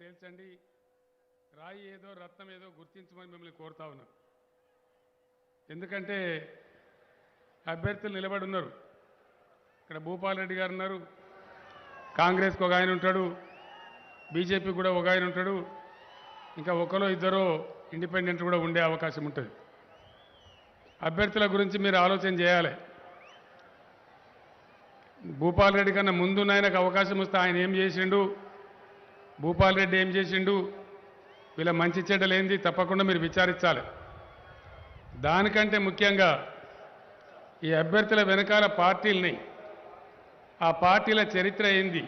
తేల్చండి. రాయి ఏదో రత్నం ఏదో గుర్తించమని మిమ్మల్ని కోరుతా ఉన్నాం ఎందుకంటే అభ్యర్థులు నిలబడి ఉన్నారు. ఇక్కడ భూపాల్ రెడ్డి గారు ఉన్నారు. కాంగ్రెస్కి ఒక ఆయన ఉంటాడు. బీజేపీ కూడా ఒక ఆయన ఉంటాడు. ఇంకా ఒకరో ఇద్దరో ఇండిపెండెంట్ కూడా ఉండే అవకాశం ఉంటుంది. అభ్యర్థుల గురించి మీరు ఆలోచన చేయాలి. భూపాల్ రెడ్డి కన్నా ముందు ఆయనకు అవకాశం వస్తే ఆయన ఏం చేసిండు? భూపాల్ రెడ్డి ఏం చేసిండు? వీళ్ళ మంచి చెడ్డలేంది తప్పకుండా మీరు విచారించాలి. దానికంటే ముఖ్యంగా ఈ అభ్యర్థుల వెనకాల పార్టీలని ఆ పార్టీల చరిత్ర ఏంది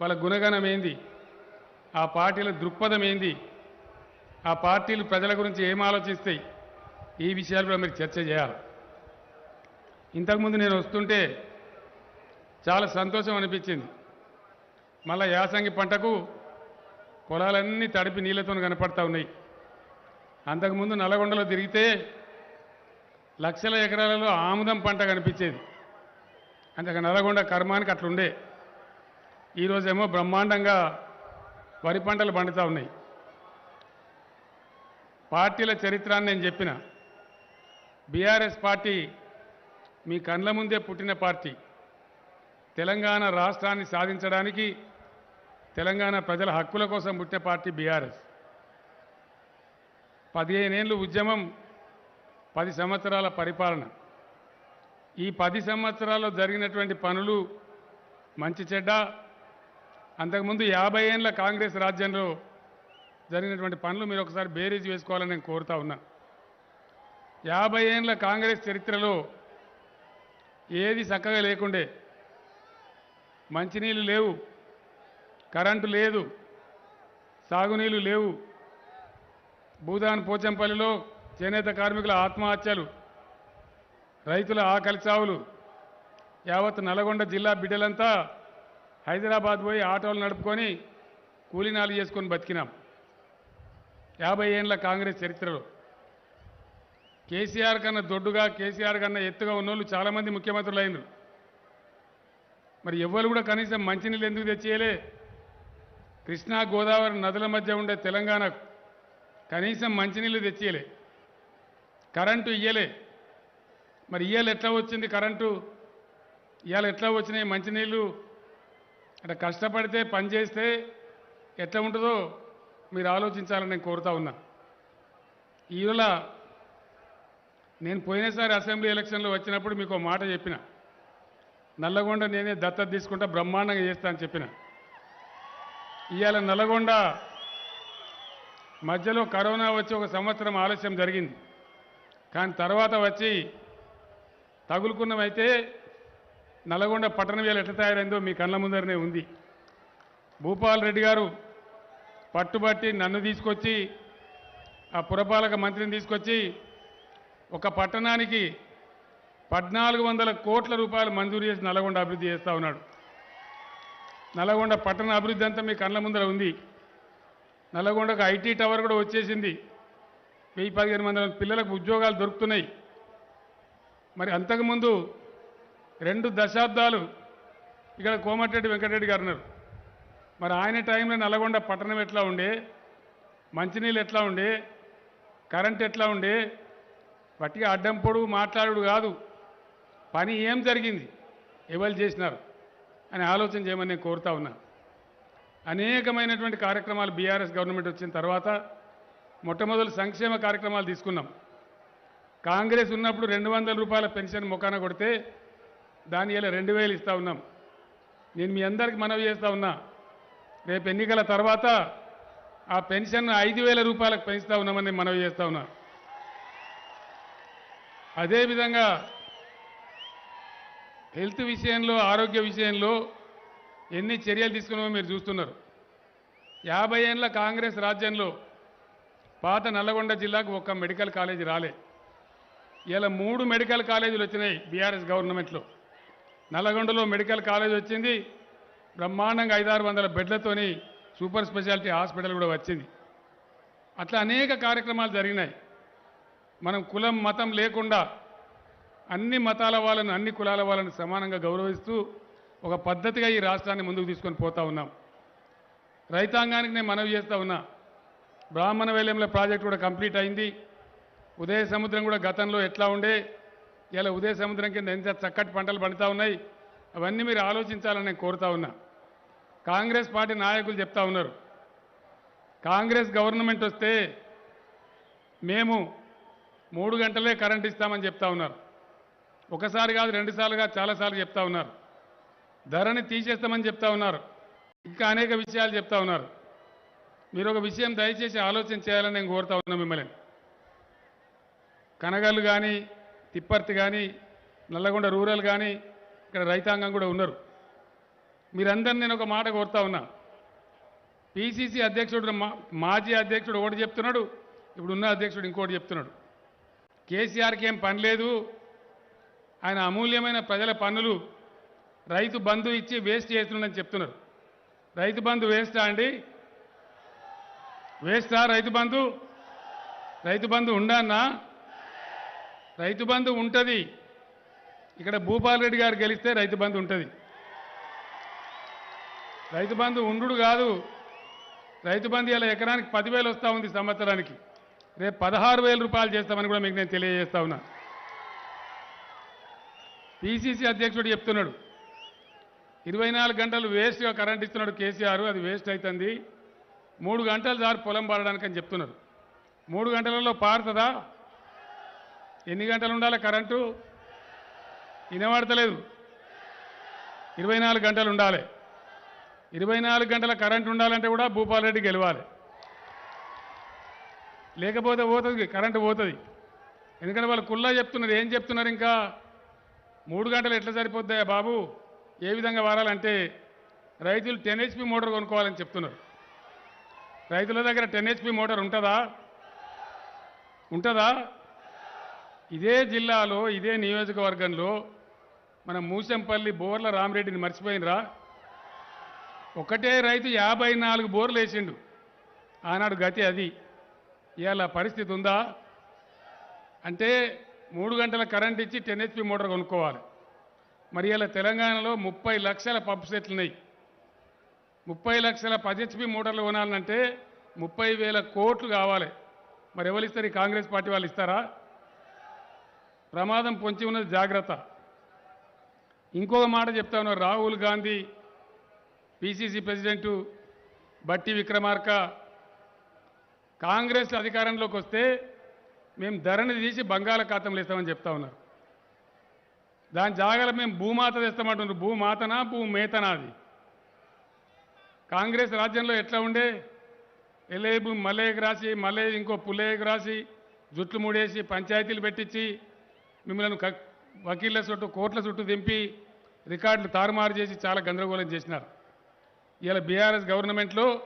వాళ్ళ గుణగణం ఏంది ఆ పార్టీల దృక్పథం ఏంది ఆ పార్టీలు ప్రజల గురించి ఏం ఆలోచిస్తాయి ఈ విషయాలు కూడా మీరు చర్చ చేయాలి. ఇంతకుముందు నేను వస్తుంటే చాలా సంతోషం అనిపించింది. మళ్ళా యాసంగి పంటకు పొలాలన్నీ తడిపి నీళ్ళతో కనపడతా ఉన్నాయి. అంతకుముందు నల్లగొండలో తిరిగితే లక్షల ఎకరాలలో ఆముదం పంట కనిపించేది. అంటే నల్లగొండ కర్మానికి అట్లుండే. ఈరోజేమో బ్రహ్మాండంగా వరి పంటలు పండుతూ ఉన్నాయి. పార్టీల చరిత్రాన్ని నేను చెప్పిన. బీఆర్ఎస్ పార్టీ మీ కండ్ల ముందే పుట్టిన పార్టీ. తెలంగాణ రాష్ట్రాన్ని సాధించడానికి తెలంగాణ ప్రజల హక్కుల కోసం పుట్టిన పార్టీ బీఆర్ఎస్. పదిహేనేళ్ళు ఉద్యమం పది సంవత్సరాల పరిపాలన. ఈ పది సంవత్సరాల్లో జరిగినటువంటి పనులు మంచి చెడ్డ. అంతకుముందు యాభై ఏళ్ళ కాంగ్రెస్ రాజ్యంలో జరిగినటువంటి పనులు మీరు ఒకసారి బేరీజ్ వేసుకోవాలని నేను కోరుతా ఉన్నా. యాభై ఏళ్ళ కాంగ్రెస్ చరిత్రలో ఏది చక్కగా లేకుండే మంచినీళ్ళు లేవు. కరెంటు లేదు సాగునీళ్ళు లేవు. భూదాన్ పోచంపల్లిలో చేనేత కార్మికుల ఆత్మహత్యలు రైతుల ఆకలి చావులు. యావత్ నల్గొండ జిల్లా బిడ్డలంతా హైదరాబాద్ పోయి ఆటోలు నడుపుకొని కూలీనాలు చేసుకొని బతికినాం. యాభై ఏండ్ల కాంగ్రెస్ చరిత్రలో. కేసీఆర్ కన్నా దొడ్డుగా కేసీఆర్ కన్నా ఎత్తుగా ఉన్నోళ్ళు చాలామంది ముఖ్యమంత్రులు అయినరు మరి ఎవ్వరు కూడా కనీసం మంచినీళ్ళు ఎందుకు తెచ్చేయలే? కృష్ణా గోదావరి నదుల మధ్య ఉండే తెలంగాణకు కనీసం మంచినీళ్ళు తెచ్చేయలే. కరెంటు ఇయ్యలే. మరి ఇయ్యాల ఎట్లా వచ్చింది కరెంటు? ఇవాళ ఎట్లా వచ్చినాయి మంచినీళ్ళు? అంటే కష్టపడితే పని చేస్తే ఎట్లా ఉంటుందో మీరు ఆలోచించాలని నేను కోరుతా ఉన్నా. ఈరోజు నేను పోయినసారి అసెంబ్లీ ఎలక్షన్లో వచ్చినప్పుడు మీకు ఒక మాట చెప్పిన. నల్లగొండ నేనే దత్తత తీసుకుంటా బ్రహ్మాండంగా చేస్తా అని చెప్పిన. ఇవాళ నల్లగొండ మధ్యలో కరోనా వచ్చి ఒక సంవత్సరం ఆలస్యం జరిగింది. కానీ తర్వాత వచ్చి తగులుకున్నమైతే నల్గొండ పట్టణం వేలు ఎట్లా తయారైందో మీ కళ్ళ ముందరనే ఉంది. భూపాల్ రెడ్డి గారు పట్టుబట్టి నన్ను తీసుకొచ్చి ఆ పురపాలక మంత్రిని తీసుకొచ్చి ఒక పట్టణానికి పద్నాలుగు వందల కోట్ల రూపాయలు మంజూరు చేసి నల్గొండ అభివృద్ధి చేస్తూ ఉన్నాడు. నల్లగొండ పట్టణ అభివృద్ధి అంతా మీ కళ్ళ ముందర ఉంది. నల్లగొండకు ఐటీ టవర్ కూడా వచ్చేసింది. వెయ్యి పదిహేను మంది పిల్లలకు ఉద్యోగాలు దొరుకుతున్నాయి. మరి అంతకుముందు రెండు దశాబ్దాలు ఇక్కడ కోమటిరెడ్డి వెంకటరెడ్డి గారు ఉన్నారు. మరి ఆయన టైంలో నల్లగొండ పట్టణం ఎట్లా ఉండే? మంచినీళ్ళు ఎట్లా ఉండే? కరెంట్ ఎట్లా ఉండే? వట్టిగా అడ్డం పొడుగు మాట్లాడు కాదు. పని ఏం జరిగింది? ఎవరు చేసినారు? అని ఆలోచన చేయమని నేను కోరుతా ఉన్నా. అనేకమైనటువంటి కార్యక్రమాలు బీఆర్ఎస్ గవర్నమెంట్ వచ్చిన తర్వాత మొట్టమొదటి సంక్షేమ కార్యక్రమాలు తీసుకున్నాం. కాంగ్రెస్ ఉన్నప్పుడు రెండు వందల రూపాయల పెన్షన్ మొఖాన కొడితే దాని ఇలా రెండు వేలు ఇస్తా ఉన్నాం. నేను మీ అందరికి మనవి చేస్తా ఉన్నా. రేపు ఎన్నికల తర్వాత ఆ పెన్షన్ ఐదు వేల రూపాయలకు పెంచుతా ఉన్నామని మనవి చేస్తా ఉన్నా. అదేవిధంగా హెల్త్ విషయంలో ఆరోగ్య విషయంలో ఎన్ని చర్యలు తీసుకున్నామో మీరు చూస్తున్నారు. యాభై ఏళ్ళ కాంగ్రెస్ రాజ్యంలో పాత నల్లగొండ జిల్లాకు ఒక్క మెడికల్ కాలేజీ రాలే. ఇలా మూడు మెడికల్ కాలేజీలు వచ్చినాయి బీఆర్ఎస్ గవర్నమెంట్లో. నల్లగొండలో మెడికల్ కాలేజ్ వచ్చింది బ్రహ్మాండంగా ఐదారు వందల బెడ్లతోని సూపర్ స్పెషాలిటీ హాస్పిటల్ కూడా వచ్చింది. అట్లా అనేక కార్యక్రమాలు జరిగినాయి. మనం కులం మతం లేకుండా అన్ని మతాల వాళ్ళను అన్ని కులాల వాళ్ళను సమానంగా గౌరవిస్తూ ఒక పద్ధతిగా ఈ రాష్ట్రాన్ని ముందుకు తీసుకొని పోతా ఉన్నాం. రైతాంగానికి నేను మనవి చేస్తూ ఉన్నా. బ్రాహ్మణ వేలంల ప్రాజెక్ట్ కూడా కంప్లీట్ అయింది. ఉదయ సముద్రం కూడా గతంలో ఎట్లా ఉండే ఇలా ఉదయ సముద్రం కింద ఎంత చక్కటి పంటలు పండుతా ఉన్నాయి అవన్నీ మీరు ఆలోచించాలని నేను కోరుతా ఉన్నా. కాంగ్రెస్ పార్టీ నాయకులు చెప్తా ఉన్నారు. కాంగ్రెస్ గవర్నమెంట్ వస్తే మేము మూడు గంటలే కరెంట్ ఇస్తామని చెప్తా ఉన్నారు. ఒకసారి కాదు రెండుసార్లుగా చాలాసార్లు చెప్తా ఉన్నారు. ధరని తీసేస్తామని చెప్తా ఉన్నారు. ఇంకా అనేక విషయాలు చెప్తా ఉన్నారు. మీరు ఒక విషయం దయచేసి ఆలోచన చేయాలని నేను కోరుతా ఉన్నా మిమ్మల్ని. కనగల్లు కానీ తిప్పర్తి కానీ నల్లగొండ రూరల్ కానీ ఇక్కడ రైతాంగం కూడా ఉన్నారు. మీరందరూ నేను ఒక మాట కోరుతా ఉన్నా. పిసిసి అధ్యక్షుడు మా- మాజీ అధ్యక్షుడు ఒకటి చెప్తున్నాడు ఇప్పుడు ఉన్న అధ్యక్షుడు ఇంకోటి చెప్తున్నాడు. కేసీఆర్కి ఏం పని లేదు ఆయన అమూల్యమైన ప్రజల పన్నులు రైతు బంధు ఇచ్చి వేస్ట్ చేస్తున్నాడని చెప్తున్నారు. రైతు బంధు వేస్టా అండి? వేస్టా రైతు బంధు? రైతు బంధు ఉండన్నా రైతు బంధు ఉంటుంది. ఇక్కడ భూపాల్ రెడ్డి గారు గెలిస్తే రైతు బంధు ఉంటుంది. రైతు బంధు ఉండు కాదు. రైతు బంధు ఇలా ఎకరానికి పదివేలు వస్తూ ఉంది సంవత్సరానికి. రేపు పదహారు వేల రూపాయలు చేస్తామని కూడా మీకు నేను తెలియజేస్తా ఉన్నా. పిసిసి అధ్యక్షుడు చెప్తున్నాడు. ఇరవై నాలుగు గంటలు వేస్ట్గా కరెంట్ ఇస్తున్నాడు కేసీఆర్ అది వేస్ట్ అవుతుంది మూడు గంటలు సార్ పొలం పాడడానికి అని చెప్తున్నారు. మూడు గంటలలో పారుతుందా? ఎన్ని గంటలు ఉండాలి కరెంటు? వినబడతలేదు. ఇరవై నాలుగు గంటలు ఉండాలి. ఇరవై నాలుగు గంటల కరెంట్ ఉండాలంటే కూడా భూపాల్ రెడ్డి గెలవాలి. లేకపోతే పోతుంది కరెంటు పోతుంది. ఎందుకంటే వాళ్ళు కుల్లా చెప్తున్నారు ఏం చెప్తున్నారు ఇంకా? మూడు గంటలు ఎట్లా సరిపోద్దాయా బాబు? ఏ విధంగా వారాలంటే రైతులు టెన్ హెచ్పి మోటార్ కొనుక్కోవాలని చెప్తున్నారు. రైతుల దగ్గర టెన్ హెచ్పి మోటార్ ఉంటుందా? ఉంటుందా? ఇదే జిల్లాలో ఇదే నియోజకవర్గంలో మన మూసంపల్లి బోర్ల రామిరెడ్డిని మర్చిపోయినరా? ఒకటే రైతు యాభై నాలుగు బోర్లు వేసిండు. ఆనాడు గతి అది. ఇవాళ పరిస్థితి ఉందా? అంటే మూడు గంటల కరెంట్ ఇచ్చి టెన్ హెచ్పి మోటార్ కొనుక్కోవాలి. మరి ఇలా తెలంగాణలో ముప్పై లక్షల పంప్ సెట్లు ఉన్నాయి. ముప్పై లక్షల పది హెచ్పి మోటార్లు కొనాలంటే ముప్పై వేల కోట్లు కావాలి. మరి ఎవరు ఇస్తారు? ఈ కాంగ్రెస్ పార్టీ వాళ్ళు ఇస్తారా? ప్రమాదం పొంచి ఉన్నది జాగ్రత్త. ఇంకొక మాట చెప్తా ఉన్నారు రాహుల్ గాంధీ పిసిసి ప్రెసిడెంటు బట్టి విక్రమార్క కాంగ్రెస్ అధికారంలోకి వస్తే మేము ధరని తీసి బంగాళాఖాతంలో ఇస్తామని చెప్తా ఉన్నారు. దాని జాగాలో మేము భూమాత తెస్తామంటున్నారు. భూమాతనా భూమేతనా అది? కాంగ్రెస్ రాజ్యంలో ఎట్లా ఉండే? ఎల్లే భూమి రాసి మల్లయ్య ఇంకో పుల్లయ్యకు రాసి జుట్లు ముడేసి పంచాయతీలు పెట్టించి మిమ్మల్ని క- వకీళ్ళ చుట్టూ కోర్టుల చుట్టూ దింపి రికార్డులు తారుమారు చేసి చాలా గందరగోళం చేసినారు. ఇలా బీఆర్ఎస్ గవర్నమెంట్లో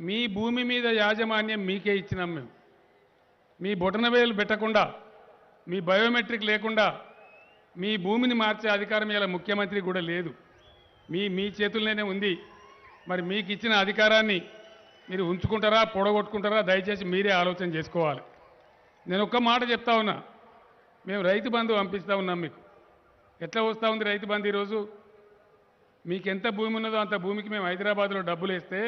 మీ భూమి మీద యాజమాన్యం మీకే ఇచ్చినాం మేము. మీ బొటనవేలు పెట్టకుండా మీ బయోమెట్రిక్ లేకుండా మీ భూమిని మార్చే అధికారం ఇలా ముఖ్యమంత్రి కూడా లేదు. మీ మీ చేతుల్లోనే ఉంది. మరి మీకు ఇచ్చిన అధికారాన్ని మీరు ఉంచుకుంటారా పొడగొట్టుకుంటారా దయచేసి మీరే ఆలోచన చేసుకోవాలి. నేను ఒక్క మాట చెప్తా ఉన్నా మేము రైతు బంధు పంపిస్తా ఉన్నాం మీకు. ఎట్లా వస్తూ ఉంది రైతు బంధు ఈరోజు? మీకు ఎంత భూమి ఉన్నదో అంత భూమికి మేము హైదరాబాద్లో డబ్బులు వేస్తే